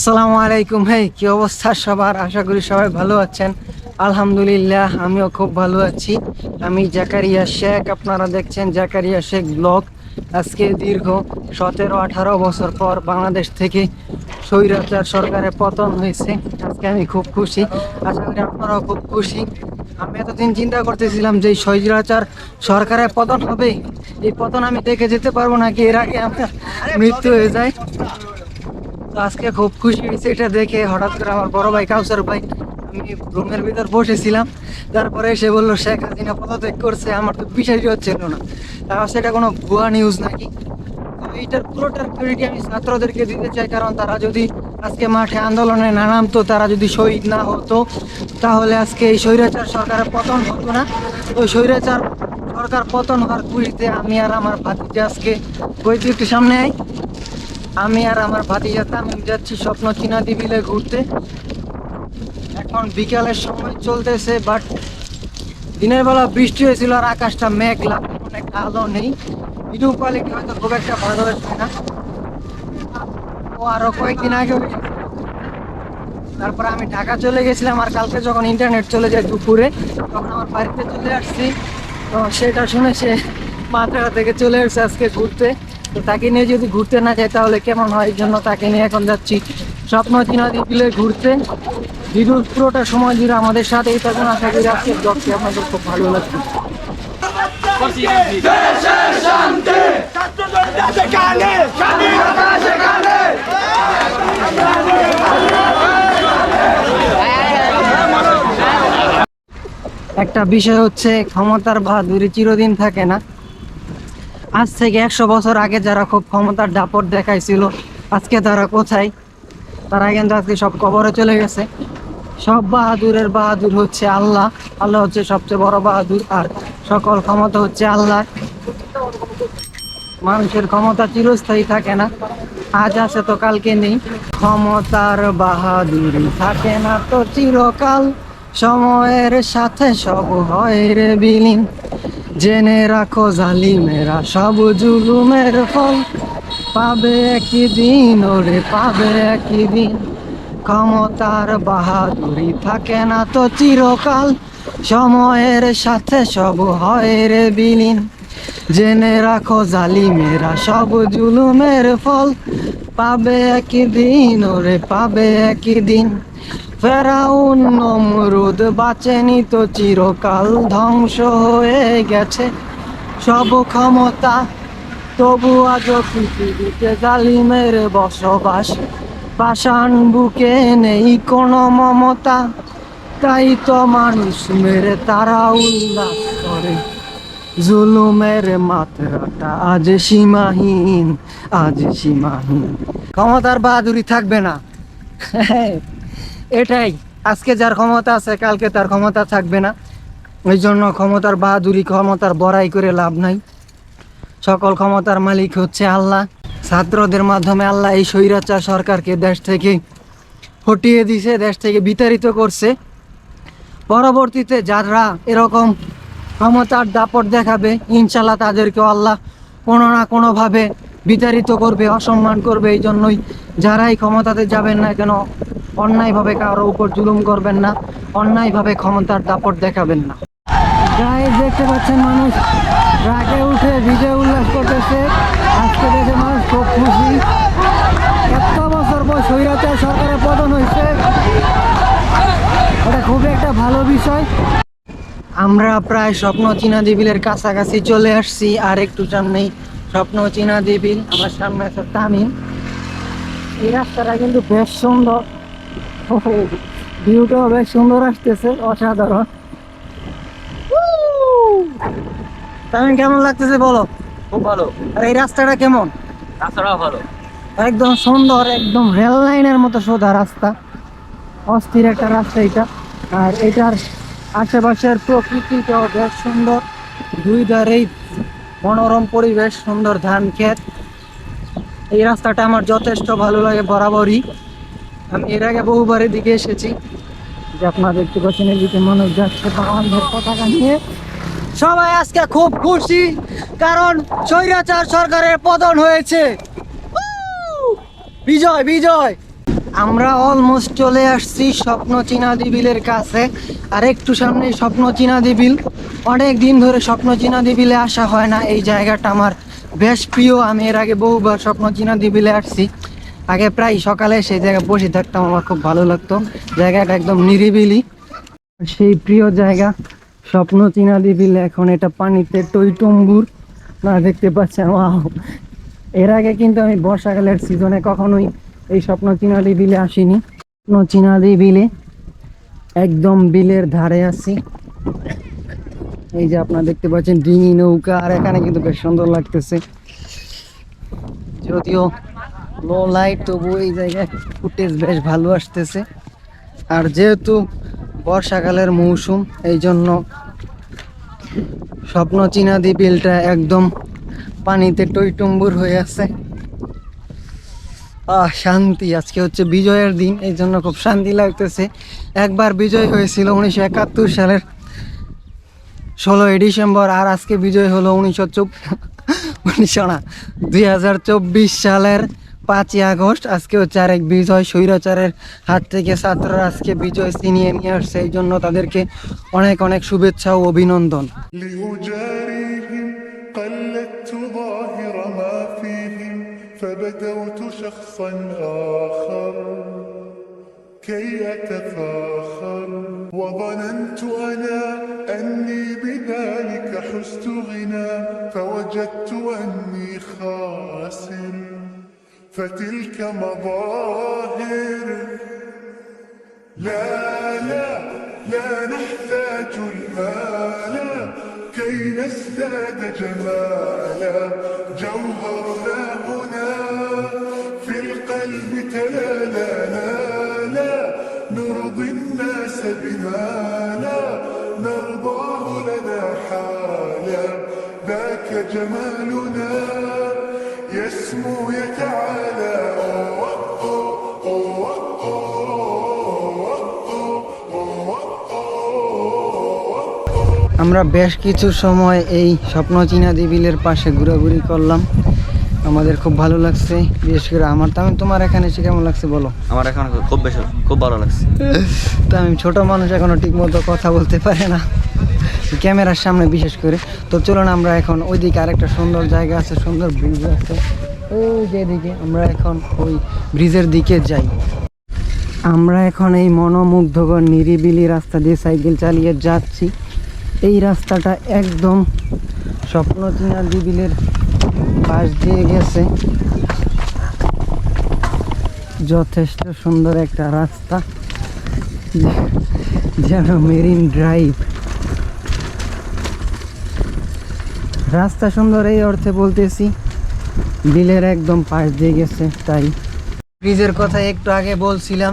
আসসালামু আলাইকুম। হেই, কি অবস্থা সবার? আশা করি সবাই ভালো আছেন। আলহামদুলিল্লাহ, আমিও খুব ভালো আছি। আমি জাকারিয়া শেখ, আপনারা দেখছেন জাকারিয়া শেখ ব্লগ। আজকে দীর্ঘ সতেরো, আঠারো বছর পর বাংলাদেশ থেকে স্বৈরাচার সরকারের পতন হয়েছে। আজকে আমি খুব খুশি। আশা করি আপনারাও খুব খুশি। আমি এতদিন চিন্তা করতেছিলাম যে স্বৈরাচার সরকারের পতন হবে। এই পতন আমি দেখে যেতে পারব নাকি? এর আগে আমার মৃত্যু হয়ে যায়। আজকে খুব খুশি হয়েছে এটা দেখে হঠাৎ করে আমার বড় ভাই কাউসার ভাই, আমি রুমের ভিতর বসেছিলাম। তারপরে সে বলল, শেখ হাসিনা পদত্যাগ করছে, আমার তো বিষয়টি হচ্ছিল না। তারপর সেটা কোনো ভুয়া নিউজ নাকি? তো এইটার পুরোটার ক্রেডিট আমি ছাত্রদেরকে দিতে চাই, কারণ তারা যদি আজকে মাঠে আন্দোলনে না নামতো, তারা যদি শহীদ না হতো, তাহলে আজকে এই স্বৈরাচার সরকারের পতন হতো না। তো স্বৈরাচার সরকার পতন হওয়ার খুশিতে আমি আর আমার ভাতিজা আজকে একটু সামনে আয় আমি আর আমার ভাতিজা তামিম যাচ্ছি, স্বপ্ন চিনাদি বিলে ঘুরতে। এখন বিকালের সময় চলতেছে বাট দিনের বেলা বৃষ্টি হয়েছিল আর আকাশটা মেঘলা অনেক আলো নেই। ভিডিও কোয়ালিটি হয়তো খুব একটা ভালো আসবে না। ও আরও কয়েকদিন আগে। তারপরে আমি ঢাকা চলে গেছিলাম আর কালকে যখন ইন্টারনেট চলে যায় দুপুরে, তখন আমার বাড়িতে চলে আসছি। তো সেটা শুনে সে মাত্রা থেকে চলে এসেছে আজকে ঘুরতে। তো তাকে নিয়ে যদি ঘুরতে না যায়, তাহলে কেমন হয়? এই জন্য তাকে নিয়ে এখন যাচ্ছি। স্বপ্ন চিনাদি বিলে ঘুরতে। ভিডিওর পুরোটা সময় জুড়ে আমাদের সাথেই থাকুন। আশা করি আজকের ব্লগটি আপনাদের খুব ভালো সেখানে একটা বিষয় হচ্ছে, ক্ষমতার বাহাদুরি চিরদিন থাকে না। আজ থেকে একশো বছর আগে যারা খুব ক্ষমতার দাপট দেখাইছিল, আজকে তারা কোথায়? তারা কিন্তু আজকে সব কবরে চলে গেছে। সব বাহাদুরের বাহাদুর হচ্ছে আল্লাহ। আল্লাহ হচ্ছে সবচেয়ে বড় বাহাদুর আর সকল ক্ষমতা হচ্ছে আল্লাহ মানুষের ক্ষমতা চিরস্থায়ী থাকে না। আজ আছে তো কালকে নেই। ক্ষমতার বাহাদুরি থাকে না তো চিরকাল। সময়ের সাথে সব হয় রে বিলীন। জেনে রাখো জালিমেরা, সব জুলুমের ফল। পাবে একই দিন, ওরে পাবে একই দিন। ক্ষমতার বাহাদুরি থাকে না তো চিরকাল। সময়ের সাথে সব হয় রে বিলীন। জেনে রাখো জালিমেরা, সব জুলুমের ফল। পাবে একই দিন, ওরে পাবে একই দিন। ফেরাউন নমরুদ বাঁচেনি তো চিরকাল ধ্বংস হয়ে গেছে। সব ক্ষমতা তবু আজও পৃথিবীতে জালিমের বসবাস। পাষাণ বুকে নেই কোনো মমতা, তাই তো মানুষ মেরে তারা উল্লাস করে। জুলুমের মাত্রাটা আজ সীমাহীন আজ সীমাহীন। ক্ষমতার বাহাদুরি থাকবে না। এটাই। আজকে যার ক্ষমতা আছে, কালকে তার ক্ষমতা থাকবে না। ওই জন্য ক্ষমতার বাহাদুরি, ক্ষমতার বড়াই করে লাভ নাই। সকল ক্ষমতার মালিক হচ্ছে আল্লাহ। ছাত্রদের মাধ্যমে আল্লাহ এই স্বৈরাচার সরকারকে দেশ থেকে হটিয়ে দিছে, দেশ থেকে বিতাড়িত করছে। পরবর্তীতে যারা এরকম ক্ষমতার দাপট দেখাবে ইনশাল্লাহ তাদেরকেও আল্লাহ কোনো না কোনোভাবে বিতাড়িত করবে, অসম্মান করবে। এই জন্যই যারাই ক্ষমতাতে যাবেন না কেন অন্যায়ভাবে কারও উপর জুলুম করবেন না অন্যায়ভাবে ক্ষমতার দাপট দেখাবেন না। গায়ে দেখতে পাচ্ছেন মানুষ? রাগে উঠে বিজয় উল্লাস করতেছে। আজকে দেখে মানুষ খুব খুশি। এত বছর পর স্বৈরাচার সরকারের পতন হয়েছে। এটা খুবই একটা ভালো বিষয়। আমরা প্রায় স্বপ্ন চীনা দেবিলের কাছাকাছি চলে আসছি আর একটু সামনেই স্বপ্ন চীনা দেবিল। আমার সামনে আছে তামিম। এই রাস্তাটা কিন্তু বেশ সুন্দর। ভিউটাও বেশ সুন্দর আসতেছে অসাধারণ। তামিম কেমন লাগতেছে বলো? খুব ভালো। আর এই রাস্তাটা কেমন? রাস্তাটাও ভালো। একদম সুন্দর একদম রেল লাইনের মতো সোজা রাস্তা। অস্থির একটা রাস্তা এটা। আর এটার আশেপাশের প্রকৃতিটাও বেশ সুন্দর। দুই ধারেই মনোরম পরিবেশ সুন্দর ধান ক্ষেত। এই রাস্তাটা আমার যথেষ্ট ভালো লাগে বরাবরই। আমি এর আগে বহুবার এদিকে এসেছি যে আপনারা দেখতে পাচ্ছেন এদিকে মানুষ যাচ্ছে বাংলাদেশের পতাকা নিয়ে। সবাই আজকে খুব খুশি, কারণ স্বৈরাচার সরকারের পতন হয়েছে। বিজয় বিজয়! আমরা অলমোস্ট চলে আসছি স্বপ্ন চিনাদি বিলের কাছে। আর একটু সামনে স্বপ্ন চিনাদি বিল। অনেক দিন ধরে স্বপ্ন চিনাদি বিলে আসা হয় না। এই জায়গাটা আমার বেশ প্রিয়। আমি এর আগে বহুবার স্বপ্ন চিনাদি বিলে আসছি। আগে প্রায় সকালে সেই জায়গায় বসে থাকতাম, আমার খুব ভালো লাগতো। জায়গাটা একদম নিরিবিলি। সেই প্রিয় জায়গা, স্বপ্ন চিনাদি বিল এখন এটা পানিতে টইটম্বুর। না, দেখতে পাচ্ছেন, ওয়াও। এর আগে কিন্তু আমি বর্ষাকালের সিজনে কখনোই এই স্বপ্ন চিনাদি বিলে আসিনি। স্বপ্ন চিনাদি বিলে একদম বিলের ধারে আছি। এই যে আপনারা দেখতে পাচ্ছেন, ডিঙি নৌকা, আর এখানে কিন্তু বেশ সুন্দর লাগতেছে। যদিও লো লাইট তবু এই জায়গায় ফুটেজ বেশ ভালো আসতেছে। আর যেহেতু বর্ষাকালের মৌসুম এই জন্য স্বপ্ন চিনাদি বিলটা একদম পানিতে টইটুম্বুর হয়ে আছে। আহ, শান্তি। আজকে হচ্ছে বিজয়ের দিন এই জন্য খুব শান্তি লাগতেছে। একবার বিজয় হয়েছিল উনিশশো একাত্তর সালের ষোলোই ডিসেম্বর, আর আজকে বিজয় হলো উনিশশো চব উনিশশো না, দুই হাজার চব্বিশ সালের পাঁচই আগস্ট আজকে হচ্ছে আরেক বিজয় স্বৈরাচারের হাত থেকে ছাত্ররা আজকে বিজয় ছিনিয়ে নিয়ে আসছে এই জন্য তাদেরকে অনেক অনেক শুভেচ্ছা ও অভিনন্দন لأجاريهم قلدت ظاهر ما فيهم فبدوت شخصا آخر كي أتفاخر وظننت أنا أني بذلك حزت غنى فوجدت أني خاسر فتلك مظاهر. لا لا لا نحتاج المال. كي نزداد جمالا جوهرنا هنا في القلب تلالا لا لا نرضي الناس بما لا نرضاه لنا حالا. ذاك جمالنا. يسمو يتعالى أوه أوه أوه আমরা বেশ কিছু সময় এই স্বপ্ন চিনাদি বিলের পাশে ঘোরাঘুরি করলাম আমাদের খুব ভালো লাগছে বিশেষ করে আমার তো আমি তোমার এখানে এসে কেমন লাগছে বলো আমার এখন খুব বেশি খুব ভালো লাগছে তো আমি ছোট মানুষ এখনো ঠিক মতো কথা বলতে পারে না ক্যামেরার সামনে বিশেষ করে। তো চলুন আমরা এখন ওইদিকে আরেকটা সুন্দর জায়গা আছে, সুন্দর ব্রিজ আছে। ওই যেদিকে আমরা এখন ওই ব্রিজের দিকে যাই। আমরা এখন এই মনোমুগ্ধকর, নিরিবিলি রাস্তা দিয়ে সাইকেল চালিয়ে যাচ্ছি। এই রাস্তাটা একদম স্বপ্ন চিনাদি বিলের পাশ দিয়ে গেছে। যথেষ্ট সুন্দর একটা রাস্তা। যেন মেরিন ড্রাইভ। রাস্তা সুন্দর, এই অর্থে বলতেছি, বিলের একদম পাশ দিয়ে গেছে, তাই। ব্রিজের কথা একটু আগে বলছিলাম,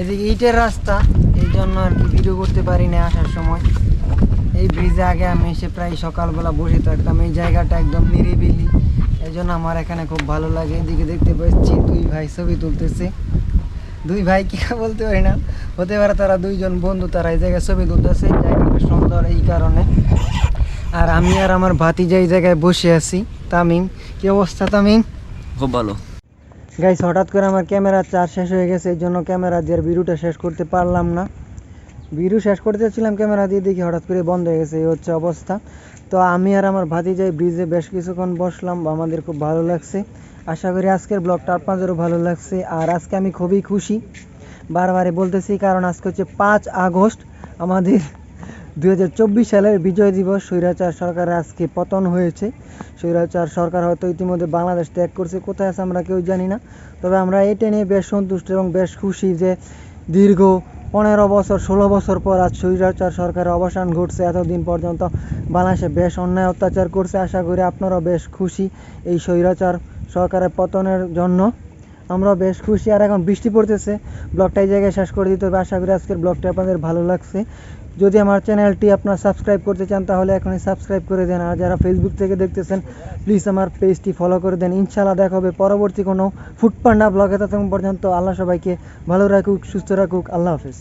এদিকে ইটের রাস্তা, এই জন্য আর কি ভিডিও করতে পারি না আসার সময়। এই ব্রিজে আগে আমি এসে প্রায় সকালবেলা বসে থাকতাম, এই জায়গাটা একদম নিরিবিলি এই জন্য আমার এখানে খুব ভালো লাগে। এদিকে দেখতে পাচ্ছি দুই ভাই ছবি তুলতেছে। দুই ভাই কি বলতে পারি না, হতে পারে তারা দুইজন বন্ধু, তারা এই জায়গায় ছবি তুলতেছে জায়গাটা সুন্দর এই কারণে। আর আমি আর আমার ভাতিজা এই জায়গায় বসে আছি। তামিম কি অবস্থা তামিম? খুব ভালো। গাইস হঠাৎ করে আমার ক্যামেরা চার্জ শেষ হয়ে গেছে এই জন্য ক্যামেরা দিয়ে ভিডিওটা শেষ করতে পারলাম না। ভিডিও শেষ করতে চাচ্ছিলাম ক্যামেরা দিয়ে দেখি হঠাৎ করে বন্ধ হয়ে গেছে এই হচ্ছে অবস্থা। তো আমি আর আমার ভাতিজাই ব্রিজে বেশ কিছুক্ষণ বসলাম আমাদের খুব ভালো লাগছে। আশা করি আজকের ব্লগটা আপনাদেরও ভালো লাগছে। আর আজকে আমি খুবই খুশি বারবারই বলতেছি কারণ আজকে হচ্ছে পাঁচ আগস্ট আমাদের দুই সালের বিজয় দিবস স্বৈরাচার সরকারের আজকে পতন হয়েছে। স্বৈরাচার সরকার হয়তো ইতিমধ্যে বাংলাদেশ ত্যাগ করছে, কোথায় আছে আমরা কেউ জানি না। তবে আমরা এটা নিয়ে বেশ সন্তুষ্ট এবং বেশ খুশি যে দীর্ঘ পনেরো বছর, ষোলো বছর পর আজ স্বৈরাচার সরকারের অবসান ঘটছে। এতদিন পর্যন্ত বাংলাদেশে বেশ অন্যায় অত্যাচার করছে। আশা করি আপনারাও বেশ খুশি এই স্বৈরাচার সরকারের পতনের জন্য। আমরা বেশ খুশি। আর এখন বৃষ্টি পড়তেছে। ব্লগটা এই জায়গায় শেষ করে দিতে হবে। আশা করি আজকের ব্লগটা আপনাদের ভালো লাগছে। যদি আমার চ্যানেলটি আপনার সাবস্ক্রাইব করতে চান, তাহলে এখনই সাবস্ক্রাইব করে দেন। আর যারা ফেসবুক থেকে দেখতেছেন প্লিজ আমার পেজটি ফলো করে দেন। ইনশাআল্লাহ দেখা হবে পরবর্তী কোনো ফুটপান্ডা ব্লগে ততক্ষণ পর্যন্ত আল্লাহ সবাইকে ভালো রাখুক, সুস্থ রাখুক। আল্লাহ হাফেজ।